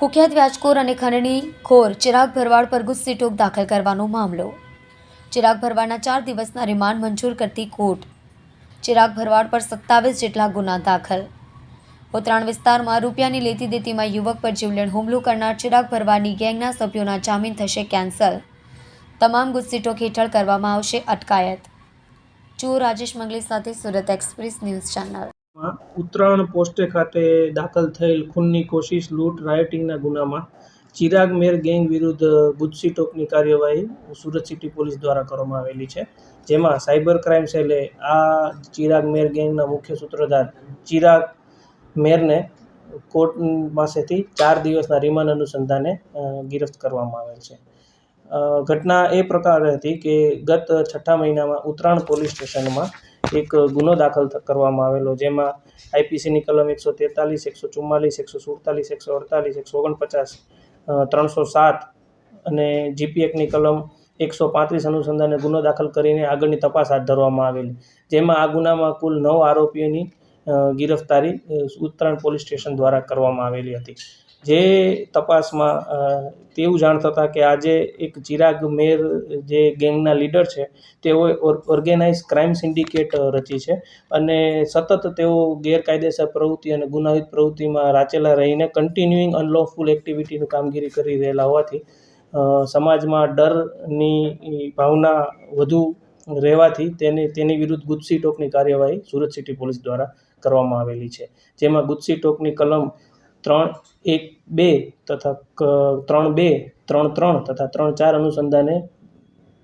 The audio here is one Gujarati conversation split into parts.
કુખ્યાત વ્યાજખોર અને ખંડણી ખોર ચિરાગ ભરવાડ પર ગુસ્સી ટોક દાખલ કરવાનો મામલો. ચિરાગ ભરવાડના ચાર દિવસના રિમાન્ડ મંજૂર કરતી કોર્ટ. ચિરાગ ભરવાડ પર સત્તાવીસ જેટલા ગુના દાખલ. ઉત્તરાયણ વિસ્તારમાં રૂપિયાની લેતી દેતીમાં યુવક પર જીવલેણ હુમલો કરનાર ચિરાગ ભરવાડની ગેંગના સભ્યોના જામીન થશે કેન્સલ. તમામ ગુસ્સી ટોક હેઠળ કરવામાં આવશે અટકાયત. જુઓ રાજેશ મંગલી સાથે Surat express news channel. Uttarayan પોસ્ટે ખાતે દાખલ થયેલ ખૂનની કોશિશ, લૂંટ રાયટિંગના ગુનામાં ચિરાગ મેર ગેંગ વિરુદ્ધ ગુજસી ટોકની કાર્યવાહી સુરત સિટી પોલીસ દ્વારા કરવામાં આવેલી છે. જેમાં સાયબર ક્રાઇમ સેલે આ ચિરાગ મેર ગેંગના મુખ્ય સૂત્રધાર ચિરાગ મેરને કોર્ટ પાસેથી ચાર દિવસના રિમાન્ડ અનુસંધાને ગિરફ્ત કરવામાં આવેલ છે. ઘટના એ પ્રકારે હતી કે ગત છઠ્ઠા મહિનામાં ઉત્તરાયણ પોલીસ સ્ટેશનમાં એક ગુનો દાખલ કરવામાં આવેલો, જેમાં આઈપીસીની કલમ એકસો તેતાલીસ, એકસો ચુમ્માલીસ, એકસો સુડતાલીસ, એકસો અડતાલીસ, એકસો ઓગણપચાસ ત્રણસો સાત અને જીપીએકની કલમ એકસો પાંત્રીસ અનુસંધાને ગુનો દાખલ કરીને આગળની તપાસ હાથ ધરવામાં આવેલી. જેમાં આ ગુનામાં કુલ નવ આરોપીઓની ગિરફ્તારી ઉત્તરાયણ પોલીસ સ્ટેશન દ્વારા કરવામાં આવેલી હતી. જે તપાસમાં તેવું જાણ હતા કે આજે એક ચિરાગ મેર જે ગેંગના લીડર છે તેઓએ ઓર્ગેનાઇઝ ક્રાઇમ સિન્ડિકેટ રચી છે. અને સતત તેઓ ગેરકાયદેસર પ્રવૃત્તિ અને ગુનાહિત પ્રવૃત્તિમાં રાચેલા રહીને કન્ટિન્યુઇંગ અનલોફુલ એક્ટિવિટીની કામગીરી કરી રહેલા હોવાથી સમાજમાં ડરની ભાવના વધુ રહેવાથી તેની તેની વિરુદ્ધ ગુજસી ટોકની કાર્યવાહી સુરત સિટી પોલીસ દ્વારા કરવામાં આવેલી છે. જેમાં ગુજસી ટોકની કલમ ત્રણ એક બે તથા ત્રણ બે, ત્રણ ત્રણ તથા ત્રણ ચાર અનુસંધાને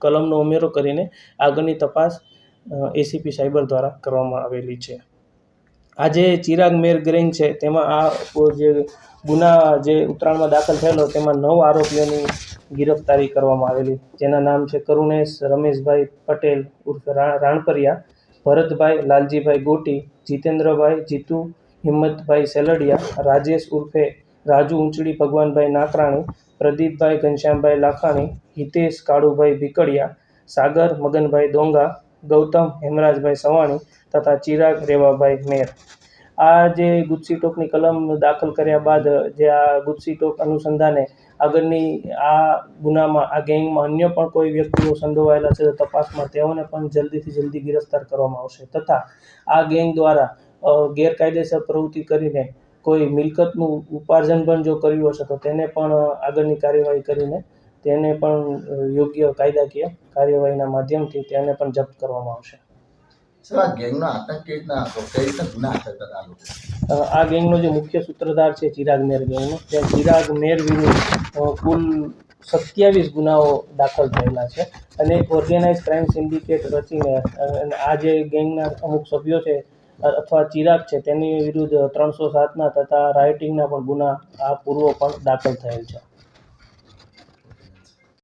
કલમનો ઉમેરો કરીને આગળની તપાસ એસીપી સાયબર દ્વારા કરવામાં આવેલી છે. આજે ચિરાગ મેર છે, તેમાં આ જે ગુના જે ઉત્તરાયણમાં દાખલ થયેલો, તેમાં નવ આરોપીઓની ગિરફતારી કરવામાં આવેલી. જેના નામ છે કરુણેશ, રમેશભાઈ પટેલ ઉર્ફે રાણપરિયા, ભરતભાઈ લાલજીભાઈ ગોટી, જીતેન્દ્રભાઈ જીતુ હિંમતભાઈ સેલડિયા, રાજેશ ઉર્ફે રાજુ ઊંચડી ભગવાનભાઈ નાકરાણી, પ્રદીપભાઈ ઘનશ્યામભાઈ લાખાણી, હિતેશ કાળુભાઈ ભીકડિયા, સાગર મગનભાઈ ડોંગા ગૌતમ હેમરાજભાઈ સવાણી તથા ચિરાગ રેવાભાઈ મેર. આ જે ગુજસી ટોકની કલમ દાખલ કર્યા બાદ જે આ ગુજસી ટોક અનુસંધાને આગળની આ ગુનામાં, આ ગેંગમાં અન્ય પણ કોઈ વ્યક્તિઓ સંડોવાયેલા છે તપાસમાં તેઓને પણ જલ્દીથી જલ્દી ગિરફ્તાર કરવામાં આવશે તથા આ ગેંગ દ્વારા ગેરકાયદેસર પ્રવૃત્તિ કરીને કોઈ મિલકતનું ઉપાર્જન પણ જો કર્યું હશે તો તેને પણ આગળની કાર્યવાહી કરીને તેને પણ યોગ્ય કાયદાકીય કાર્યવાહીના માધ્યમથી તેને પણ જપ્ત કરવામાં આવશે. સર આ ગેંગનો આતંક કેવી રીતના હતો કઈ રીતના ગુના આચરતા લોકો? આ ગેંગનો જે મુખ્ય સૂત્રધાર છે ચિરાગ મેર ગેંગનો તે ચિરાગ મેર વિરુદ્ધ કુલ સત્યાવીસ ગુનાઓ દાખલ થયેલા છે. અને ઓર્ગેનાઇઝ ક્રાઇમ સિન્ડિકેટ રચીને આ જે ગેંગના અમુક સભ્યો છે અથવા ચિરાગ છે, તેની વિરુદ્ધ ત્રણસો સાતના તથા રાઇટિંગના પણ ગુના આ પૂર્વ પણ દાખલ થયેલ છે.